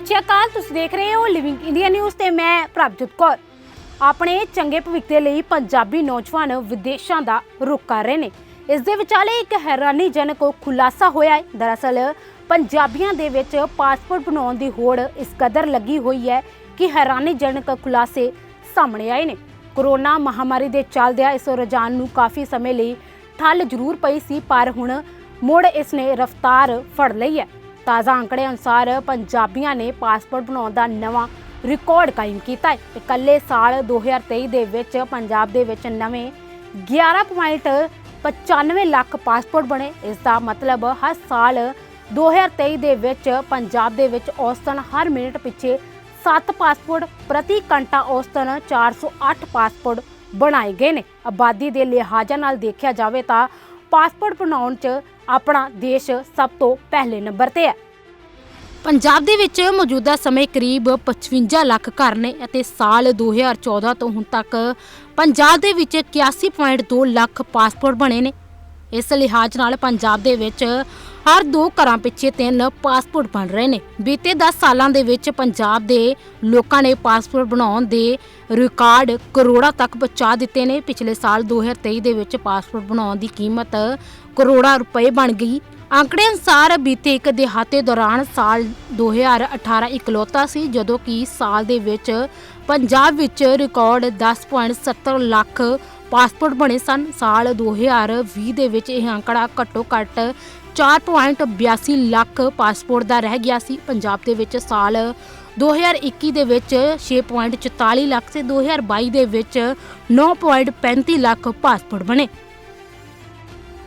ਸਤਿ ਸ਼੍ਰੀ ਅਕਾਲ, ਤੁਸੀਂ ਦੇਖ ਰਹੇ ਹੋ ਲਿਵਿੰਗ ਇੰਡੀਆ ਨਿਊਜ਼ ਤੇ ਮੈਂ ਪ੍ਰਭਜੋਤ ਕੌਰ। ਆਪਣੇ ਚੰਗੇ ਭਵਿੱਖ ਦੇ ਲਈ ਪੰਜਾਬੀ ਨੌਜਵਾਨ ਵਿਦੇਸ਼ਾਂ ਦਾ ਰੁਖ ਕਰ ਰਹੇ ਨੇ। ਇਸ ਦੇ ਵਿਚਾਲੇ ਇੱਕ ਹੈਰਾਨੀਜਨਕ ਖੁਲਾਸਾ ਹੋਇਆ ਹੈ। ਦਰਅਸਲ, ਪੰਜਾਬੀਆਂ ਦੇ ਵਿੱਚ ਪਾਸਪੋਰਟ ਬਣਾਉਣ ਦੀ ਹੋੜ ਇਸ ਕਦਰ ਲੱਗੀ ਹੋਈ ਹੈ ਕਿ ਹੈਰਾਨੀਜਨਕ ਖੁਲਾਸੇ ਸਾਹਮਣੇ ਆਏ ਨੇ। ਕਰੋਨਾ ਮਹਾਮਾਰੀ ਦੇ ਚੱਲਦਿਆਂ ਇਸ ਰੁਝਾਨ ਨੂੰ ਕਾਫੀ ਸਮੇਂ ਲਈ ਠੱਲ ਜ਼ਰੂਰ ਪਈ ਸੀ, ਪਰ ਹੁਣ ਮੁੜ ਇਸ ਨੇ ਰਫ਼ਤਾਰ ਫੜ ਲਈ ਹੈ। ਤਾਜ਼ਾ ਅੰਕੜੇ ਅਨੁਸਾਰ ਪੰਜਾਬੀਆਂ ਨੇ ਪਾਸਪੋਰਟ ਬਣਾਉਣ ਦਾ ਨਵਾਂ ਰਿਕਾਰਡ ਕਾਇਮ ਕੀਤਾ ਹੈ। ਇਕੱਲੇ ਸਾਲ 2023 ਦੇ ਵਿੱਚ ਪੰਜਾਬ ਦੇ ਵਿੱਚ ਨਵੇਂ 11.95 ਲੱਖ ਪਾਸਪੋਰਟ ਬਣੇ। ਇਸ ਦਾ ਮਤਲਬ ਹਰ ਸਾਲ 2023 ਦੇ ਵਿੱਚ ਪੰਜਾਬ ਦੇ ਵਿੱਚ ਔਸਤਨ ਹਰ ਮਿੰਟ ਪਿੱਛੇ 7 ਪਾਸਪੋਰਟ, ਪ੍ਰਤੀ ਘੰਟਾ ਔਸਤਨ 408 ਪਾਸਪੋਰਟ ਬਣਾਏ ਗਏ ਨੇ। ਆਬਾਦੀ ਦੇ ਲਿਹਾਜ਼ਾ ਨਾਲ ਦੇਖਿਆ ਜਾਵੇ ਤਾਂ ਪਾਸਪੋਰਟ ਬਣਾਉਣ 'ਚ ਆਪਣਾ ਦੇਸ਼ ਸਭ ਤੋਂ ਪਹਿਲੇ ਨੰਬਰ ਤੇ ਹੈ। ਪੰਜਾਬ ਦੇ ਵਿੱਚ ਮੌਜੂਦਾ ਸਮੇਂ ਕਰੀਬ 55 ਲੱਖ ਘਰ ਨੇ ਅਤੇ ਸਾਲ 2014 ਤੋਂ ਹੁਣ ਤੱਕ ਪੰਜਾਬ ਦੇ ਵਿੱਚ 81.2 ਲੱਖ ਪਾਸਪੋਰਟ ਬਣੇ ਨੇ। ਇਸ ਲਿਹਾਜ਼ ਨਾਲ ਪੰਜਾਬ ਦੇ ਵਿੱਚ ਹਰ ਦੋ ਘਰਾਂ ਪਿੱਛੇ ਤਿੰਨ ਪਾਸਪੋਰਟ ਬਣ ਰਹੇ ਨੇ। ਬੀਤੇ 10 ਸਾਲਾਂ ਦੇ ਵਿੱਚ ਪੰਜਾਬ ਦੇ ਲੋਕਾਂ ਨੇ ਪਾਸਪੋਰਟ ਬਣਾਉਣ ਦੇ ਰਿਕਾਰਡ ਕਰੋੜਾਂ ਤੱਕ ਪਹੁੰਚਾ ਦਿੱਤੇ ਨੇ। ਪਿਛਲੇ ਸਾਲ 2023 ਦੇ ਵਿੱਚ ਪਾਸਪੋਰਟ ਬਣਾਉਣ ਦੀ ਕੀਮਤ ਕਰੋੜਾਂ ਰੁਪਏ ਬਣ ਗਈ। ਅੰਕੜੇ ਅਨੁਸਾਰ ਬੀਤੇ ਇੱਕ ਦਿਹਾਤੇ ਦੌਰਾਨ ਸਾਲ 2018 ਇਕਲੌਤਾ ਸੀ, ਜਦੋਂ ਕਿ ਸਾਲ ਦੇ ਵਿੱਚ ਪੰਜਾਬ ਵਿੱਚ ਰਿਕਾਰਡ 10.70 ਲੱਖ ਪਾਸਪੋਰਟ ਬਣੇ ਸਨ। ਸਾਲ 2020 ਦੇ ਵਿੱਚ ਇਹ ਅੰਕੜਾ ਘੱਟੋ ਘੱਟ 4.82 ਲੱਖ ਪਾਸਪੋਰਟ ਦਾ ਰਹਿ ਗਿਆ ਸੀ। ਪੰਜਾਬ ਦੇ ਵਿੱਚ ਸਾਲ 2021 ਦੇ ਵਿੱਚ 6.44 ਲੱਖ ਤੇ 2022 ਦੇ ਵਿੱਚ 9.35 ਲੱਖ ਪਾਸਪੋਰਟ ਬਣੇ।